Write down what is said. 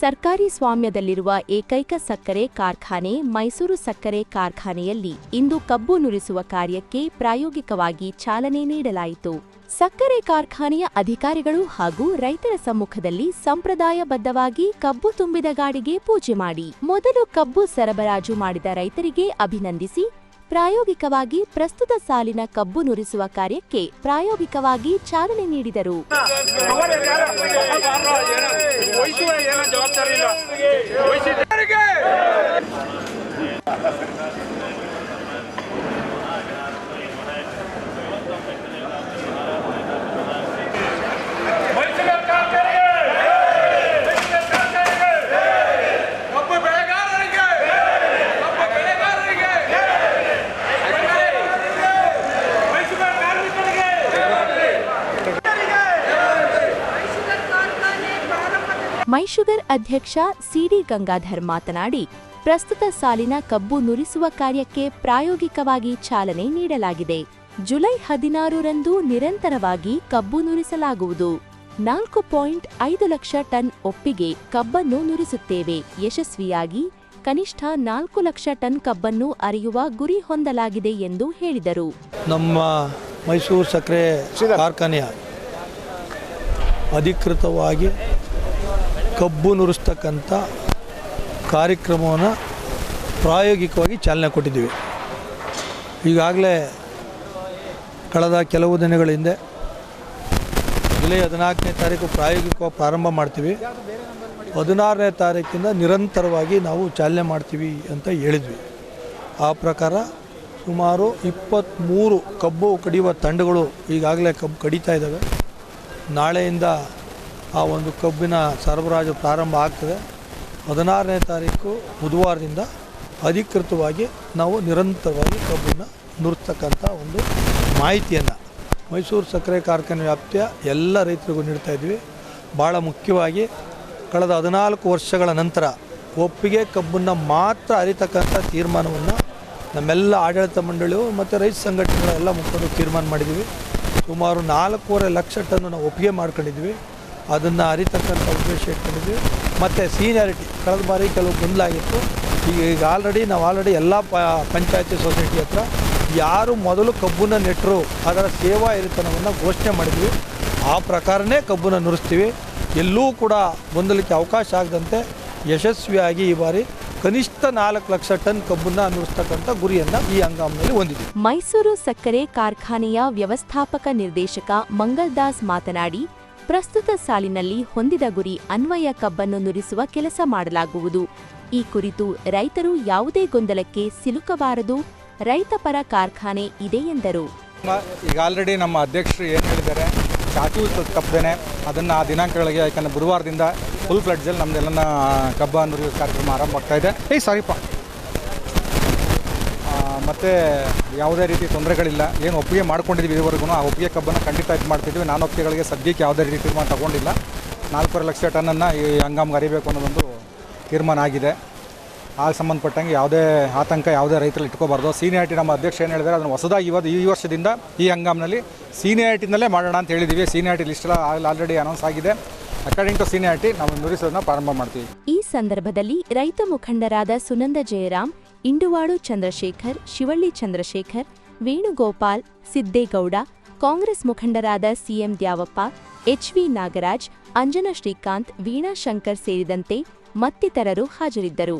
ಸರ್ಕಾರಿ ಸ್ವಾಮ್ಯದಲ್ಲಿರುವ ಏಕೈಕ ಸಕ್ಕರೆ ಕಾರ್ಖಾನೆ ಮೈಸೂರು ಸಕ್ಕರೆ ಕಾರ್ಖಾನೆಯಲ್ಲಿ ಇಂದು ಕಬ್ಬು ನುರಿಸುವ ಕಾರ್ಯಕ್ಕೆ ಪ್ರಾಯೋಗಿಕವಾಗಿ ಚಾಲನೆ ನೀಡಲಾಯಿತು. ಸಕ್ಕರೆ ಕಾರ್ಖಾನೆಯ ಅಧಿಕಾರಿಗಳು ಹಾಗೂ ರೈತರ ಸಮ್ಮುಖದಲ್ಲಿ ಸಂಪ್ರದಾಯಬದ್ಧವಾಗಿ ಕಬ್ಬು ತುಂಬಿದ ಗಾಡಿಗೆ ಪೂಜೆ ಮಾಡಿ. ಮೊದಲು ಕಬ್ಬು ಸರಬರಾಜು ಮಾಡಿದ ರೈತರಿಗೆ ಅಭಿನಂದಿಸಿ ಪ್ರಾಯೋಗಿಕವಾಗಿ ಪ್ರಸ್ತುತ ಸಾಲಿನ ಕಬ್ಬು ನುರಿಸುವ ಕಾರ್ಯಕ್ಕೆ ಪ್ರಾಯೋಗಿಕವಾಗಿ ಚಾಲನೆ ನೀಡಿದರು. ಮೈಶುಗರ್ ಅಧ್ಯಕ್ಷ ಸಿಡಿ ಗಂಗಾಧರ್ ಮಾತನಾಡಿ ಪ್ರಸ್ತುತ ಸಾಲಿನ ಕಬ್ಬು ನುರಿಸುವ ಕಾರ್ಯಕ್ಕೆ ಪ್ರಾಯೋಗಿಕವಾಗಿ ಚಾಲನೆ ನೀಡಲಾಗಿದೆ. ಜುಲೈ ಹದಿನಾರರಂದು ನಿರಂತರವಾಗಿ ಕಬ್ಬು ನುರಿಸಲಾಗುವುದು. ನಾಲ್ಕು ಪಾಯಿಂಟ್ ಐದು ಲಕ್ಷ ಟನ್ ಒಪ್ಪಿಗೆ ಕಬ್ಬನ್ನು ನುರಿಸುತ್ತೇವೆ. ಯಶಸ್ವಿಯಾಗಿ ಕನಿಷ್ಠ ನಾಲ್ಕು ಲಕ್ಷ ಟನ್ ಕಬ್ಬನ್ನು ಅರಿಯುವ ಗುರಿ ಹೊಂದಲಾಗಿದೆ ಎಂದು ಹೇಳಿದರು. ನಮ್ಮ ಮೈಸೂರು ಸಕ್ಕರೆ ಕಾರ್ಖಾನೆಯ ಅಧಿಕೃತವಾಗಿ ಕಬ್ಬು ನುರಿಸ್ತಕ್ಕಂಥ ಕಾರ್ಯಕ್ರಮವನ್ನು ಪ್ರಾಯೋಗಿಕವಾಗಿ ಚಾಲನೆ ಕೊಟ್ಟಿದ್ದೀವಿ. ಈಗಾಗಲೇ ಕಳೆದ ಕೆಲವು ದಿನಗಳ ಹಿಂದೆ ಜುಲೈ ಹದಿನಾಲ್ಕನೇ ತಾರೀಕು ಪ್ರಾಯೋಗಿಕವಾಗಿ ಪ್ರಾರಂಭ ಮಾಡ್ತೀವಿ. ಹದಿನಾರನೇ ತಾರೀಕಿಂದ ನಿರಂತರವಾಗಿ ನಾವು ಚಾಲನೆ ಮಾಡ್ತೀವಿ ಅಂತ ಹೇಳಿದ್ವಿ. ಆ ಪ್ರಕಾರ ಸುಮಾರು ಇಪ್ಪತ್ತ್ಮೂರು ಕಬ್ಬು ಕಡಿಯುವ ತಂಡಗಳು ಈಗಾಗಲೇ ಕಬ್ಬು ಕಡಿತಾ ಇದ್ದಾವೆ. ನಾಳೆಯಿಂದ ಆ ಒಂದು ಕಬ್ಬಿನ ಸರಬರಾಜು ಪ್ರಾರಂಭ ಆಗ್ತದೆ. ಹದಿನಾರನೇ ತಾರೀಕು ಬುಧವಾರದಿಂದ ಅಧಿಕೃತವಾಗಿ ನಾವು ನಿರಂತರವಾಗಿ ಕಬ್ಬನ್ನು ನುರಿಸ್ತಕ್ಕಂಥ ಒಂದು ಮಾಹಿತಿಯನ್ನು ಮೈಸೂರು ಸಕ್ಕರೆ ಕಾರ್ಖಾನೆ ವ್ಯಾಪ್ತಿಯ ಎಲ್ಲ ರೈತರಿಗೂ ನೀಡ್ತಾ ಇದ್ವಿ ಭಾಳ ಮುಖ್ಯವಾಗಿ ಕಳೆದ ಹದಿನಾಲ್ಕು ವರ್ಷಗಳ ನಂತರ ಒಪ್ಪಿಗೆ ಕಬ್ಬನ್ನು ಮಾತ್ರ ಅರಿತಕ್ಕಂಥ ತೀರ್ಮಾನವನ್ನು ನಮ್ಮೆಲ್ಲ ಆಡಳಿತ ಮಂಡಳಿಯು ಮತ್ತು ರೈತ ಸಂಘಟನೆಗಳೆಲ್ಲ ಮುಖಂಡರು ತೀರ್ಮಾನ ಮಾಡಿದ್ದೀವಿ. ಸುಮಾರು ನಾಲ್ಕೂವರೆ ಲಕ್ಷ ಟನ್ನು ನಾವು ಒಪ್ಪಿಗೆ ಮಾಡ್ಕೊಂಡಿದ್ವಿ ಅದನ್ನು ಅರಿತಕ್ಕಂಥ ಉದ್ದೇಶ ಇಟ್ಕೊಂಡಿದ್ವಿ ಮತ್ತು ಸೀನಿಯಾರಿಟಿ ಕಳೆದ ಬಾರಿ ಕೆಲವು ಗೊಂದಲಾಗಿತ್ತು ಈಗ ಈಗ ಆಲ್ರೆಡಿ ನಾವು ಆಲ್ರೆಡಿ ಎಲ್ಲ ಪ, ಪಂಚಾಯತಿ ಸೊಸೈಟಿ ಹತ್ರ ಯಾರು ಮೊದಲು ಕಬ್ಬನ್ನು ನೆಟ್ಟರು ಅದರ ಸೇವಾ ಹಿರಿತನವನ್ನು ಘೋಷಣೆ ಮಾಡಿದ್ವಿ. ಆ ಪ್ರಕಾರನೇ ಕಬ್ಬನ್ನು ನುರಿಸ್ತೀವಿ. ಎಲ್ಲೂ ಕೂಡ ಗೊಂದಲಕ್ಕೆ ಅವಕಾಶ ಆಗದಂತೆ ಯಶಸ್ವಿಯಾಗಿ ಈ ಬಾರಿ ಕನಿಷ್ಠ ನಾಲ್ಕು ಲಕ್ಷ ಟನ್ ಕಬ್ಬನ್ನ ನುರಿಸ್ತಕ್ಕಂಥ ಗುರಿಯನ್ನ ಈ ಹಂಗಾಮಿನಲ್ಲಿ ಹೊಂದಿದೆ ಮೈಸೂರು ಸಕ್ಕರೆ ಕಾರ್ಖಾನೆಯ ವ್ಯವಸ್ಥಾಪಕ ನಿರ್ದೇಶಕ ಮಂಗಲ್ದಾಸ್ ಮಾತನಾಡಿ ಪ್ರಸ್ತುತ ಸಾಲಿನಲ್ಲಿ ಹೊಂದಿದ ಗುರಿ ಅನ್ವಯ ಕಬ್ಬನ್ನು ನುರಿಸುವ ಕೆಲಸ ಮಾಡಲಾಗುವುದು. ಈ ಕುರಿತು ರೈತರು ಯಾವುದೇ ಗೊಂದಲಕ್ಕೆ ಸಿಲುಕಬಾರದು ರೈತಪರ ಕಾರ್ಖಾನೆ ಇದೆ ಎಂದರು. ಈಗ ಆಲ್ರೆಡಿ ನಮ್ಮ ಅಧ್ಯಕ್ಷರು ಏನು ಹೇಳಿದ್ದಾರೆ, ಚಾಚು ತಪ್ಪದೇನೆ ಅದನ್ನು ಆ ದಿನಾಂಕಗಳಿಗೆ, ಯಾಕಂದರೆ ಬುಧವಾರದಿಂದ ಫುಲ್ ಫ್ಲಡ್ಜಲ್ಲಿ ನಮ್ಮದೆಲ್ಲ ಕಬ್ಬ ನುರಿಯೋ ಕಾರ್ಯಕ್ರಮ ಆರಂಭ ಆಗ್ತಾ ಇದೆ. ಏಯ್ ಸಾರಿಪ್ಪ ಮತ್ತು ಯಾವುದೇ ರೀತಿ ತೊಂದರೆಗಳಿಲ್ಲ. ಏನು ಒಪ್ಪಿಗೆ ಮಾಡ್ಕೊಂಡಿದ್ದೀವಿ ಇದುವರೆಗೂ, ಆ ಒಪ್ಪಿಗೆ ಕಬ್ಬನ್ನು ಖಂಡಿತ ಇದು ಮಾಡ್ತಿದ್ವಿ. ನಾನು ಒಪ್ಪಿಗೆಗಳಿಗೆ ಸದ್ಯಕ್ಕೆ ಯಾವುದೇ ರೀತಿ ತೀರ್ಮಾನ ತಗೊಂಡಿಲ್ಲ. ನಾಲ್ಕೂವರೆ ಲಕ್ಷ ಟನ್ನನ್ನು ಈ ಹಂಗಾಮ್ಗೆ ಅರಿಬೇಕು ಅನ್ನೋದೊಂದು ತೀರ್ಮಾನ ಆಗಿದೆ. ಆ ಸಂಬಂಧಪಟ್ಟಂಗೆ ಯಾವುದೇ ಆತಂಕ ಯಾವುದೇ ರೈತರಲ್ಲಿ ಇಟ್ಕೋಬಾರ್ದು. ಸೀನಿಯಾರಿಟಿ ನಮ್ಮ ಅಧ್ಯಕ್ಷ ಏನು ಹೇಳಿದರೆ, ಅದನ್ನು ಹೊಸದಾಗಿ ಇವತ್ತು ಈ ವರ್ಷದಿಂದ ಈ ಹಂಗಾಮ್ನಲ್ಲಿ ಸೀನಿಯಾರಿಟಿನಲ್ಲೇ ಮಾಡೋಣ ಅಂತ ಹೇಳಿದ್ದೀವಿ ಸೀನಿಯಾರಿಟಿ ಲಿಸ್ಟ್ ಆಲ್ರೆಡಿ ಅನೌನ್ಸ್ ಆಗಿದೆ. ಅಕಾರ್ಡಿಂಗ್ ಟು ಸೀನಿಯಾರಿಟಿ ನಾವು ನುರಿಸೋದನ್ನ ಪ್ರಾರಂಭ ಮಾಡ್ತೀವಿ. ಈ ಸಂದರ್ಭದಲ್ಲಿ ರೈತ ಮುಖಂಡರಾದ ಸುನಂದ ಜಯರಾಮ್ ಇಂಡುವಾಡು ಚಂದ್ರಶೇಖರ್, ಶಿವಳ್ಳಿ ಚಂದ್ರಶೇಖರ್, ವೇಣುಗೋಪಾಲ್, ಸಿದ್ದೇಗೌಡ, ಕಾಂಗ್ರೆಸ್ ಮುಖಂಡರಾದ ಸಿಎಂ ದ್ಯಾವಪ್ಪ ಎಚ್ವಿ ನಾಗರಾಜ್, ಅಂಜನ ಶ್ರೀಕಾಂತ್, ವೀಣಾ ಶಂಕರ್ ಸೇರಿದಂತೆ ಮತ್ತಿತರರು ಹಾಜರಿದ್ದರು.